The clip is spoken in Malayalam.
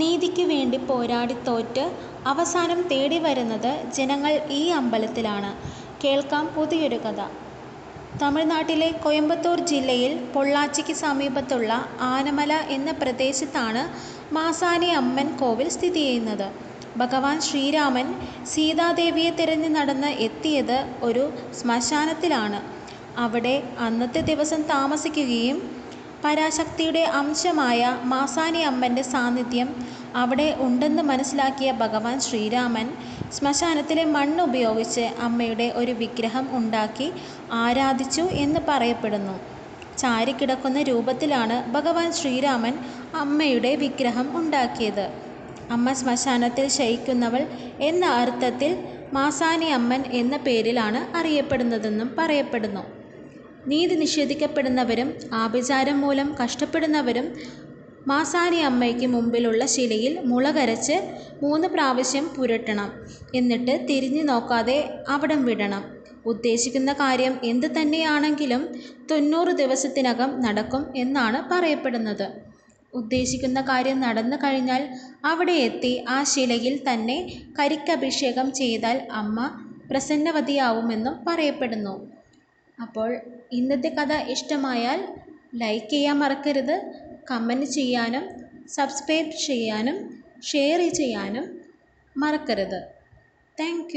നീതിക്ക് വേണ്ടി പോരാടി തോറ്റ് അവസാനം തേടി വരുന്നത് ജനങ്ങൾ ഈ അമ്പലത്തിലാണ്. കേൾക്കാം പുതിയൊരു കഥ. തമിഴ്നാട്ടിലെ കോയമ്പത്തൂർ ജില്ലയിൽ പൊള്ളാച്ചിക്ക് സമീപത്തുള്ള ആനമല എന്ന പ്രദേശത്താണ് മാസാനി അമ്മൻ കോവിൽ സ്ഥിതി ചെയ്യുന്നത്. ഭഗവാൻ ശ്രീരാമൻ സീതാദേവിയെ തിരഞ്ഞു നടന്ന് എത്തിയത് ഒരു ശ്മശാനത്തിലാണ്. അവിടെ അന്നത്തെ ദിവസം താമസിക്കുകയും പരാശക്തിയുടെ അംശമായ മാസാനിയമ്മന്റെ സാന്നിധ്യം അവിടെ ഉണ്ടെന്ന് മനസ്സിലാക്കിയ ഭഗവാൻ ശ്രീരാമൻ ശ്മശാനത്തിലെ മണ്ണ് ഉപയോഗിച്ച് അമ്മയുടെ ഒരു വിഗ്രഹം ഉണ്ടാക്കി ആരാധിച്ചു എന്ന് പറയപ്പെടുന്നു. ചാരിക്കിടക്കുന്ന രൂപത്തിലാണ് ഭഗവാൻ ശ്രീരാമൻ അമ്മയുടെ വിഗ്രഹം ഉണ്ടാക്കിയത്. അമ്മ ശ്മശാനത്തിൽ ശയിക്കുന്നവൾ എന്ന അർത്ഥത്തിൽ മാസാനി അമ്മൻ എന്ന പേരിലാണ് അറിയപ്പെടുന്നതെന്നും പറയപ്പെടുന്നു. നീതി നിഷേധിക്കപ്പെടുന്നവരും ആഭിചാരം മൂലം കഷ്ടപ്പെടുന്നവരും മാസാനി അമ്മയ്ക്ക് മുമ്പിലുള്ള ശിലയിൽ മുളകരച്ച് മൂന്ന് പ്രാവശ്യം പുരട്ടണം. എന്നിട്ട് തിരിഞ്ഞു നോക്കാതെ അവിടം വിടണം. ഉദ്ദേശിക്കുന്ന കാര്യം എന്ത് തന്നെയാണെങ്കിലും തൊണ്ണൂറ് ദിവസത്തിനകം നടക്കും എന്നാണ് പറയപ്പെടുന്നത്. ഉദ്ദേശിക്കുന്ന കാര്യം നടന്നു കഴിഞ്ഞാൽ അവിടെ എത്തി ആ ശിലയിൽ തന്നെ കരിക്കഭിഷേകം ചെയ്താൽ അമ്മ പ്രസന്നവതിയാവുമെന്നും പറയപ്പെടുന്നു. അപ്പോൾ ഇന്നത്തെ കഥ ഇഷ്ടമായാൽ ലൈക്ക് ചെയ്യാൻ മറക്കരുത് കമന്റ് ചെയ്യാനും സബ്സ്ക്രൈബ് ചെയ്യാനും ഷെയർ ചെയ്യാനും മറക്കരുത്. താങ്ക്